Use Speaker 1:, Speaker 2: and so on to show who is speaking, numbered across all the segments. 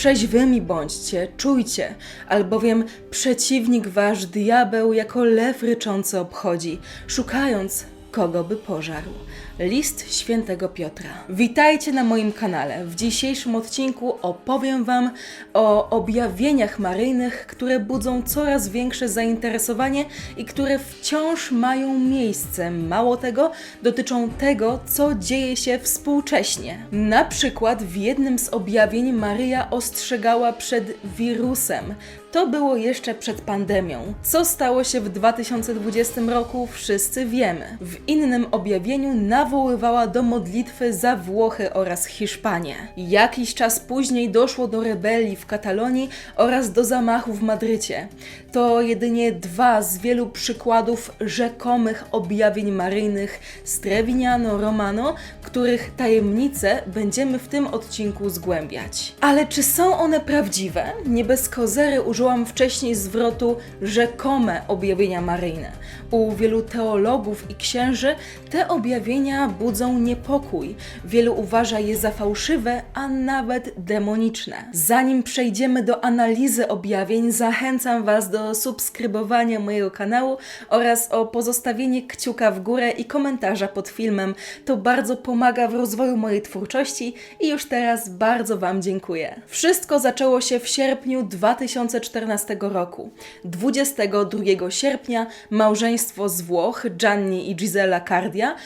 Speaker 1: Trzeźwymi bądźcie, czujcie, albowiem przeciwnik wasz diabeł jako lew ryczący obchodzi, szukając kogo by pożarł. List świętego Piotra. Witajcie na moim kanale. W dzisiejszym odcinku opowiem Wam o objawieniach maryjnych, które budzą coraz większe zainteresowanie i które wciąż mają miejsce. Mało tego, dotyczą tego, co dzieje się współcześnie. Na przykład w jednym z objawień Maryja ostrzegała przed wirusem. To było jeszcze przed pandemią. Co stało się w 2020 roku, wszyscy wiemy. W innym objawieniu nawoływała do modlitwy za Włochy oraz Hiszpanię. Jakiś czas później doszło do rebelii w Katalonii oraz do zamachu w Madrycie. To jedynie dwa z wielu przykładów rzekomych objawień maryjnych z Trevignano Romano, których tajemnice będziemy w tym odcinku zgłębiać. Ale czy są one prawdziwe? Nie bez kozery użyłam wcześniej zwrotu rzekome objawienia maryjne. U wielu teologów i księży te objawienia budzą niepokój. Wielu uważa je za fałszywe, a nawet demoniczne. Zanim przejdziemy do analizy objawień, zachęcam Was do subskrybowania mojego kanału oraz o pozostawienie kciuka w górę i komentarza pod filmem. To bardzo pomaga w rozwoju mojej twórczości i już teraz bardzo Wam dziękuję. Wszystko zaczęło się w sierpniu 2014 roku. 22 sierpnia małżeństwo z Włoch, Gianni i Gisela Cardia,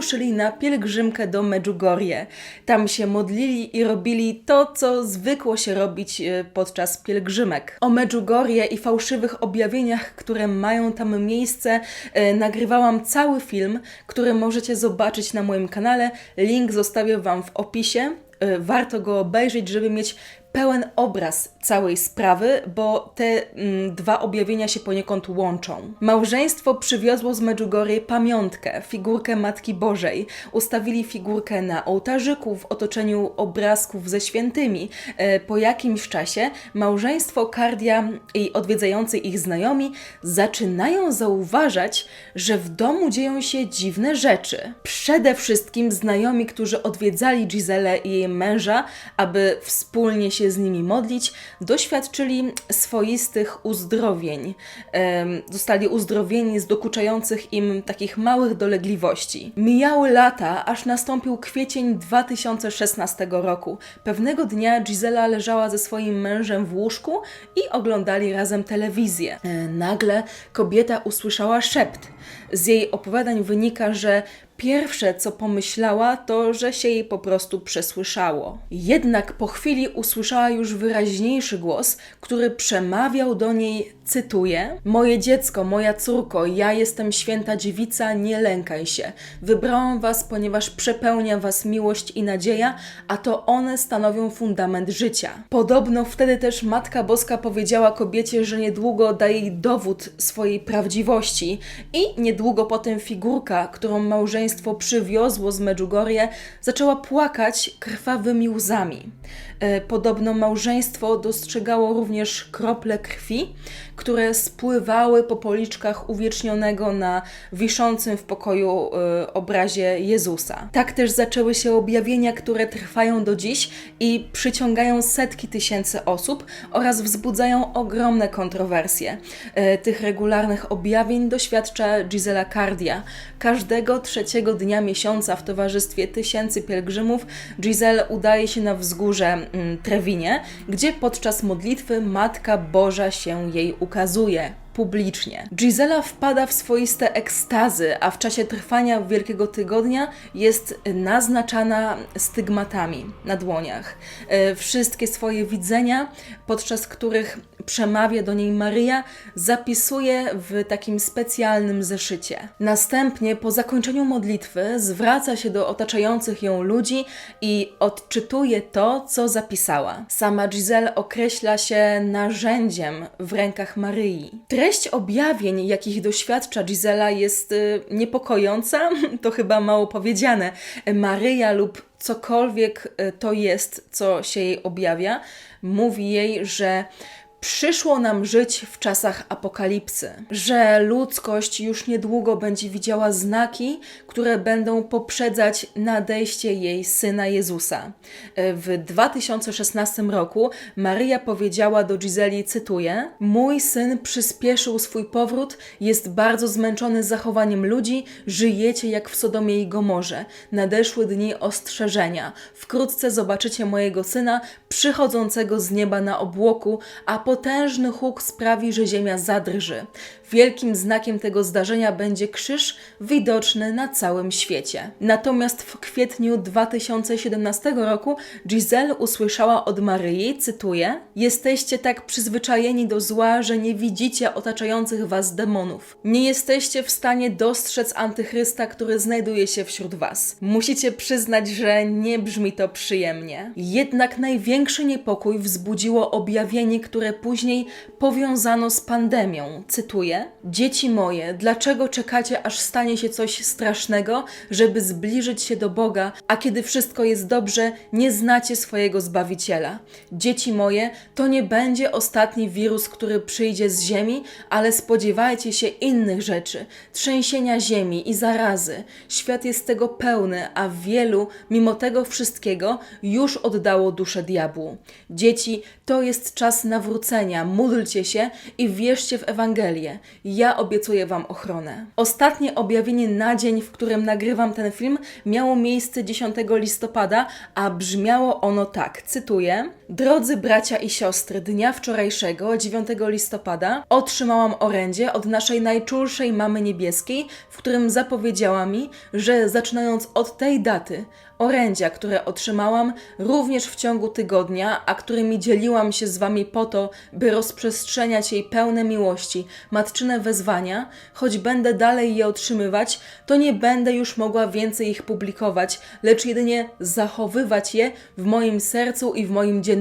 Speaker 1: wyruszyli na pielgrzymkę do Medjugorje. Tam się modlili i robili to, co zwykło się robić e, podczas pielgrzymek. O Medjugorje i fałszywych objawieniach, które mają tam miejsce, e, nagrywałam cały film, który możecie zobaczyć na moim kanale. Link zostawię Wam w opisie. E, Warto go obejrzeć, żeby mieć pełen obraz całej sprawy, bo te mm, dwa objawienia się poniekąd łączą. Małżeństwo przywiozło z Medjugorje pamiątkę, figurkę Matki Bożej. Ustawili figurkę na ołtarzyku w otoczeniu obrazków ze świętymi. E, po jakimś czasie małżeństwo Cardia i odwiedzający ich znajomi zaczynają zauważać, że w domu dzieją się dziwne rzeczy. Przede wszystkim znajomi, którzy odwiedzali Giselę i jej męża, aby wspólnie się z nimi modlić, doświadczyli swoistych uzdrowień. Zostali uzdrowieni z dokuczających im takich małych dolegliwości. Mijały lata, aż nastąpił kwiecień 2016 roku. Pewnego dnia Gisela leżała ze swoim mężem w łóżku i oglądali razem telewizję. E, Nagle kobieta usłyszała szept. Z jej opowiadań wynika, że Pierwsze, co pomyślała, to, że się jej po prostu przesłyszało. Jednak po chwili usłyszała już wyraźniejszy głos, który przemawiał do niej, cytuję: Moje dziecko, moja córko, ja jestem święta dziewica, nie lękaj się. Wybrałam was, ponieważ przepełnia was miłość i nadzieja, a to one stanowią fundament życia. Podobno wtedy też Matka Boska powiedziała kobiecie, że niedługo da jej dowód swojej prawdziwości i niedługo potem figurka, którą małżeństwo przywiozło z Medjugorje, zaczęła płakać krwawymi łzami. E, Podobno małżeństwo dostrzegało również krople krwi, które spływały po policzkach uwiecznionego na wiszącym w pokoju e, obrazie Jezusa. Tak też zaczęły się objawienia, które trwają do dziś i przyciągają setki tysięcy osób oraz wzbudzają ogromne kontrowersje. E, Tych regularnych objawień doświadcza Gisela Cardia. Każdego trzeciego dnia miesiąca w towarzystwie tysięcy pielgrzymów Giselle udaje się na wzgórze mm, Trevinie, gdzie podczas modlitwy Matka Boża się jej ukazuje publicznie. Gisela wpada w swoiste ekstazy, a w czasie trwania Wielkiego Tygodnia jest naznaczana stygmatami na dłoniach. E, Wszystkie swoje widzenia, podczas których przemawia do niej Maryja, zapisuje w takim specjalnym zeszycie. Następnie, po zakończeniu modlitwy, zwraca się do otaczających ją ludzi i odczytuje to, co zapisała. Sama Giselle określa się narzędziem w rękach Maryi. Treść objawień, jakich doświadcza Gisela, jest y, niepokojąca, to chyba mało powiedziane. Maryja lub cokolwiek y, to jest, co się jej objawia, mówi jej, że przyszło nam żyć w czasach apokalipsy, że ludzkość już niedługo będzie widziała znaki, które będą poprzedzać nadejście jej syna Jezusa. W 2016 roku Maryja powiedziała do Giseli, cytuję: Mój syn przyspieszył swój powrót, jest bardzo zmęczony zachowaniem ludzi, żyjecie jak w Sodomie i Gomorze. Nadeszły dni ostrzeżenia. Wkrótce zobaczycie mojego syna przychodzącego z nieba na obłoku, a potężny huk sprawi, że ziemia zadrży. Wielkim znakiem tego zdarzenia będzie krzyż widoczny na całym świecie. Natomiast w kwietniu 2017 roku Giselle usłyszała od Maryi, cytuję: Jesteście tak przyzwyczajeni do zła, że nie widzicie otaczających was demonów. Nie jesteście w stanie dostrzec antychrysta, który znajduje się wśród was. Musicie przyznać, że nie brzmi to przyjemnie. Jednak największy niepokój wzbudziło objawienie, które później powiązano z pandemią. Cytuję: Dzieci moje, dlaczego czekacie, aż stanie się coś strasznego, żeby zbliżyć się do Boga, a kiedy wszystko jest dobrze, nie znacie swojego Zbawiciela? Dzieci moje, to nie będzie ostatni wirus, który przyjdzie z ziemi, ale spodziewajcie się innych rzeczy trzęsienia ziemi i zarazy. Świat jest tego pełny, a wielu, mimo tego wszystkiego, już oddało duszę diabłu. Dzieci, to jest czas nawrócenia. Módlcie się i wierzcie w Ewangelię. Ja obiecuję Wam ochronę. Ostatnie objawienie na dzień, w którym nagrywam ten film, miało miejsce 10 listopada, a brzmiało ono tak, cytuję: Drodzy bracia i siostry, dnia wczorajszego, 9 listopada, otrzymałam orędzie od naszej najczulszej mamy niebieskiej, w którym zapowiedziała mi, że zaczynając od tej daty, orędzia, które otrzymałam również w ciągu tygodnia, a którymi dzieliłam się z Wami po to, by rozprzestrzeniać jej pełne miłości, matczyne wezwania, choć będę dalej je otrzymywać, to nie będę już mogła więcej ich publikować, lecz jedynie zachowywać je w moim sercu i w moim dzienniku,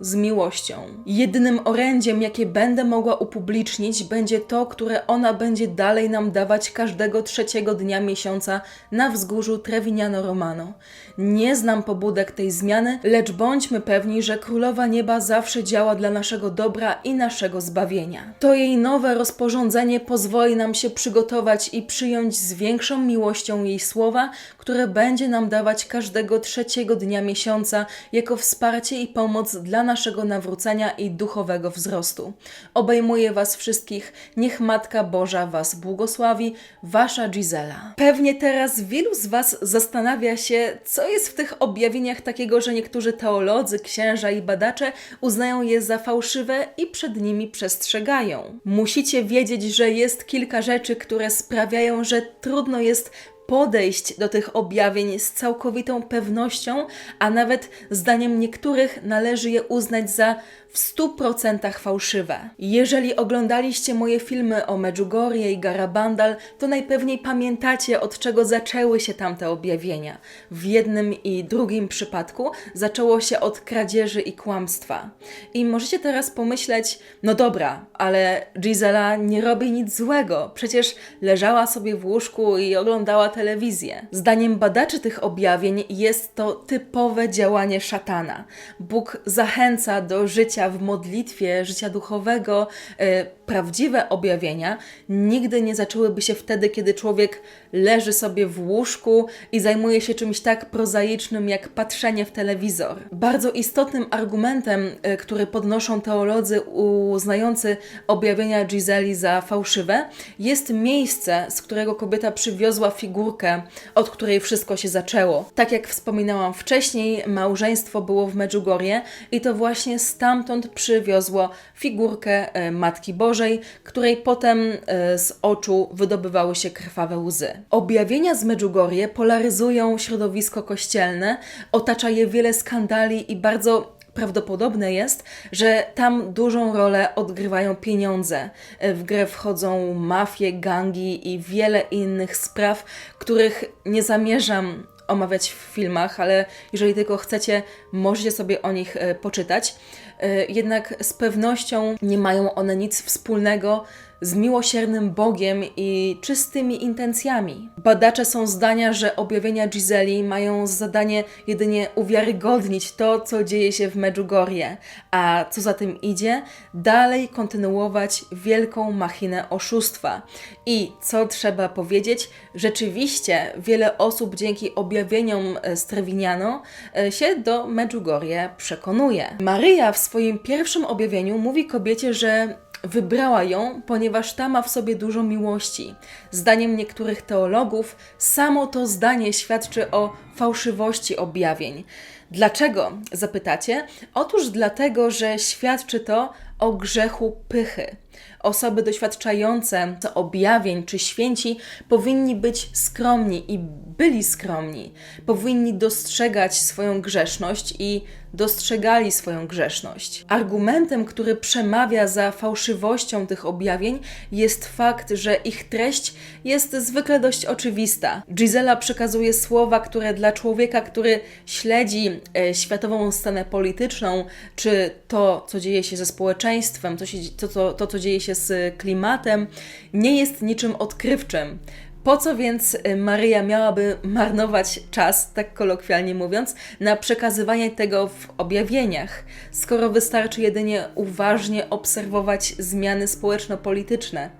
Speaker 1: z miłością. Jedynym orędziem, jakie będę mogła upublicznić, będzie to, które ona będzie dalej nam dawać każdego trzeciego dnia miesiąca na wzgórzu Trevignano Romano. Nie znam pobudek tej zmiany, lecz bądźmy pewni, że Królowa Nieba zawsze działa dla naszego dobra i naszego zbawienia. To jej nowe rozporządzenie pozwoli nam się przygotować i przyjąć z większą miłością jej słowa, które będzie nam dawać każdego trzeciego dnia miesiąca jako wsparcie i pomoc dla naszego nawrócenia i duchowego wzrostu. Obejmuję Was wszystkich, niech Matka Boża Was błogosławi, Wasza Gisela. Pewnie teraz wielu z Was zastanawia się, co jest w tych objawieniach takiego, że niektórzy teolodzy, księża i badacze uznają je za fałszywe i przed nimi przestrzegają. Musicie wiedzieć, że jest kilka rzeczy, które sprawiają, że trudno jest podejść do tych objawień z całkowitą pewnością, a nawet zdaniem niektórych należy je uznać za w 100% fałszywe. Jeżeli oglądaliście moje filmy o Medjugorje i Garabandal, to najpewniej pamiętacie, od czego zaczęły się tamte objawienia. W jednym i drugim przypadku zaczęło się od kradzieży i kłamstwa. I możecie teraz pomyśleć, no dobra, ale Gisela nie robi nic złego, przecież leżała sobie w łóżku i oglądała telewizję. Zdaniem badaczy tych objawień jest to typowe działanie szatana. Bóg zachęca do życia w modlitwie, życia duchowego, e, prawdziwe objawienia nigdy nie zaczęłyby się wtedy, kiedy człowiek leży sobie w łóżku i zajmuje się czymś tak prozaicznym jak patrzenie w telewizor. Bardzo istotnym argumentem, e, który podnoszą teolodzy uznający objawienia Giseli za fałszywe, jest miejsce, z którego kobieta przywiozła figurkę, od której wszystko się zaczęło. Tak jak wspominałam wcześniej, małżeństwo było w Medjugorje i to właśnie stamtąd przywiozło figurkę e, Matki Bożej, której potem e, z oczu wydobywały się krwawe łzy. Objawienia z Medjugorje polaryzują środowisko kościelne, otacza je wiele skandali i bardzo prawdopodobne jest, że tam dużą rolę odgrywają pieniądze. W grę wchodzą mafie, gangi i wiele innych spraw, których nie zamierzam omawiać w filmach, ale jeżeli tylko chcecie, możecie sobie o nich e, poczytać. E, Jednak z pewnością nie mają one nic wspólnego z miłosiernym Bogiem i czystymi intencjami. Badacze są zdania, że objawienia Giseli mają za zadanie jedynie uwiarygodnić to, co dzieje się w Medjugorje, a co za tym idzie, dalej kontynuować wielką machinę oszustwa. I co trzeba powiedzieć, rzeczywiście wiele osób dzięki objawieniom e, z Trevignano e, się do Medjugorje przekonuje. Maryja w swoim pierwszym objawieniu mówi kobiecie, że wybrała ją, ponieważ ta ma w sobie dużo miłości. Zdaniem niektórych teologów, samo to zdanie świadczy o fałszywości objawień. Dlaczego? Zapytacie? Otóż dlatego, że świadczy to o grzechu pychy. Osoby doświadczające objawień czy święci powinni być skromni i byli skromni. Powinni dostrzegać swoją grzeszność i dostrzegali swoją grzeszność. Argumentem, który przemawia za fałszywością tych objawień, jest fakt, że ich treść jest zwykle dość oczywista. Gisela przekazuje słowa, które dla człowieka, który śledzi e, światową scenę polityczną, czy to, co dzieje się ze społeczeństwem, to, się, to, to, to, co dzieje się z klimatem, nie jest niczym odkrywczym. Po co więc y, Maryja miałaby marnować czas, tak kolokwialnie mówiąc, na przekazywanie tego w objawieniach, skoro wystarczy jedynie uważnie obserwować zmiany społeczno-polityczne?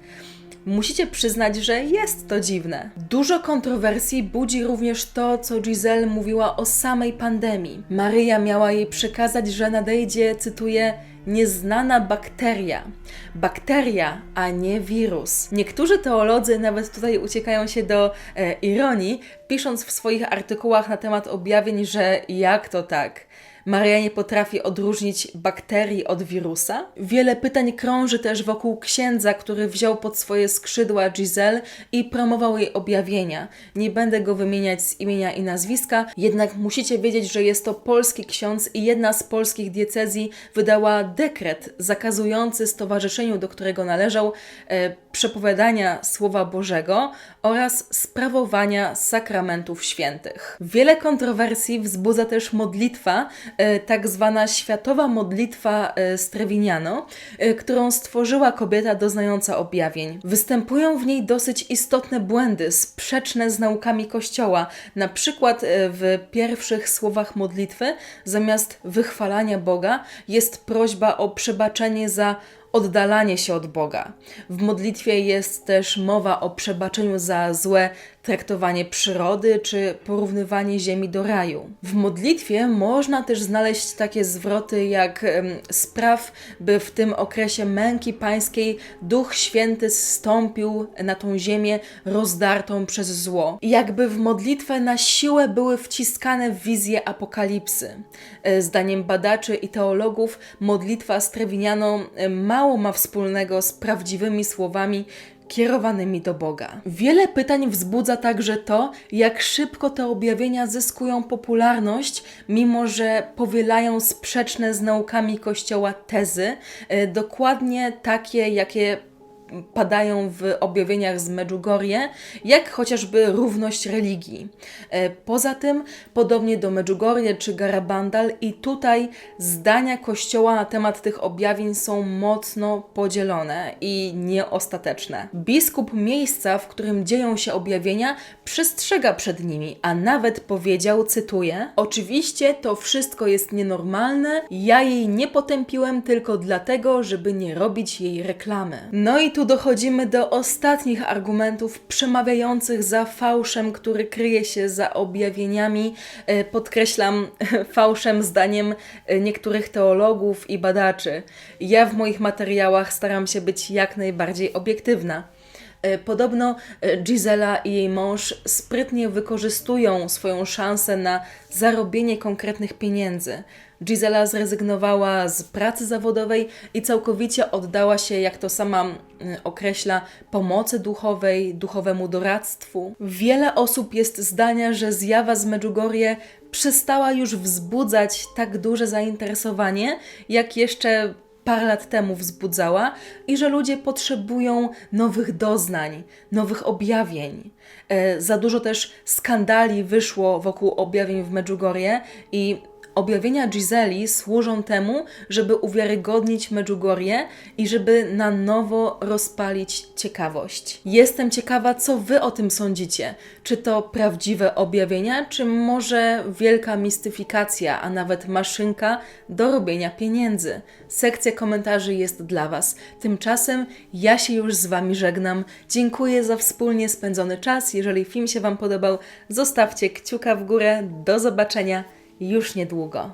Speaker 1: Musicie przyznać, że jest to dziwne. Dużo kontrowersji budzi również to, co Giselle mówiła o samej pandemii. Maryja miała jej przekazać, że nadejdzie, cytuję, nieznana bakteria. Bakteria, a nie wirus. Niektórzy teolodzy nawet tutaj uciekają się do e, ironii, pisząc w swoich artykułach na temat objawień, że jak to tak? Maria nie potrafi odróżnić bakterii od wirusa? Wiele pytań krąży też wokół księdza, który wziął pod swoje skrzydła Giselle i promował jej objawienia. Nie będę go wymieniać z imienia i nazwiska, jednak musicie wiedzieć, że jest to polski ksiądz i jedna z polskich diecezji wydała dekret zakazujący stowarzyszeniu, do którego należał, e, przepowiadania Słowa Bożego oraz sprawowania sakramentów świętych. Wiele kontrowersji wzbudza też modlitwa, e, tak zwana światowa modlitwa e, Streviniano, e, którą stworzyła kobieta doznająca objawień. Występują w niej dosyć istotne błędy, sprzeczne z naukami Kościoła. Na przykład w pierwszych słowach modlitwy, zamiast wychwalania Boga, jest prośba o przebaczenie za oddalanie się od Boga. W modlitwie jest też mowa o przebaczeniu za złe traktowanie przyrody czy porównywanie ziemi do raju. W modlitwie można też znaleźć takie zwroty jak spraw, by w tym okresie męki pańskiej Duch Święty zstąpił na tą ziemię rozdartą przez zło. Jakby w modlitwę na siłę były wciskane wizje apokalipsy. E, zdaniem badaczy i teologów modlitwa z Trewinianą mało ma wspólnego z prawdziwymi słowami kierowanymi do Boga. Wiele pytań wzbudza także to, jak szybko te objawienia zyskują popularność, mimo że powielają sprzeczne z naukami Kościoła tezy, e, dokładnie takie, jakie padają w objawieniach z Medjugorje, jak chociażby równość religii. E, poza tym, podobnie do Medjugorje czy Garabandal, i tutaj zdania Kościoła na temat tych objawień są mocno podzielone i nieostateczne. Biskup miejsca, w którym dzieją się objawienia, przestrzega przed nimi, a nawet powiedział, cytuję: Oczywiście to wszystko jest nienormalne, ja jej nie potępiłem tylko dlatego, żeby nie robić jej reklamy. No i tu tu dochodzimy do ostatnich argumentów przemawiających za fałszem, który kryje się za objawieniami. E, podkreślam, fałszem zdaniem e, niektórych teologów i badaczy. Ja w moich materiałach staram się być jak najbardziej obiektywna. E, podobno Gisela i jej mąż sprytnie wykorzystują swoją szansę na zarobienie konkretnych pieniędzy. Gisela zrezygnowała z pracy zawodowej i całkowicie oddała się, jak to sama określa, pomocy duchowej, duchowemu doradztwu. Wiele osób jest zdania, że zjawa z Medjugorje przestała już wzbudzać tak duże zainteresowanie, jak jeszcze parę lat temu wzbudzała i że ludzie potrzebują nowych doznań, nowych objawień. E, za dużo też skandali wyszło wokół objawień w Medjugorje i Objawienia Giseli służą temu, żeby uwiarygodnić Medjugorje i żeby na nowo rozpalić ciekawość. Jestem ciekawa, co wy o tym sądzicie. Czy to prawdziwe objawienia, czy może wielka mistyfikacja, a nawet maszynka do robienia pieniędzy? Sekcja komentarzy jest dla was. Tymczasem ja się już z wami żegnam. Dziękuję za wspólnie spędzony czas. Jeżeli film się wam podobał, zostawcie kciuka w górę. Do zobaczenia już niedługo.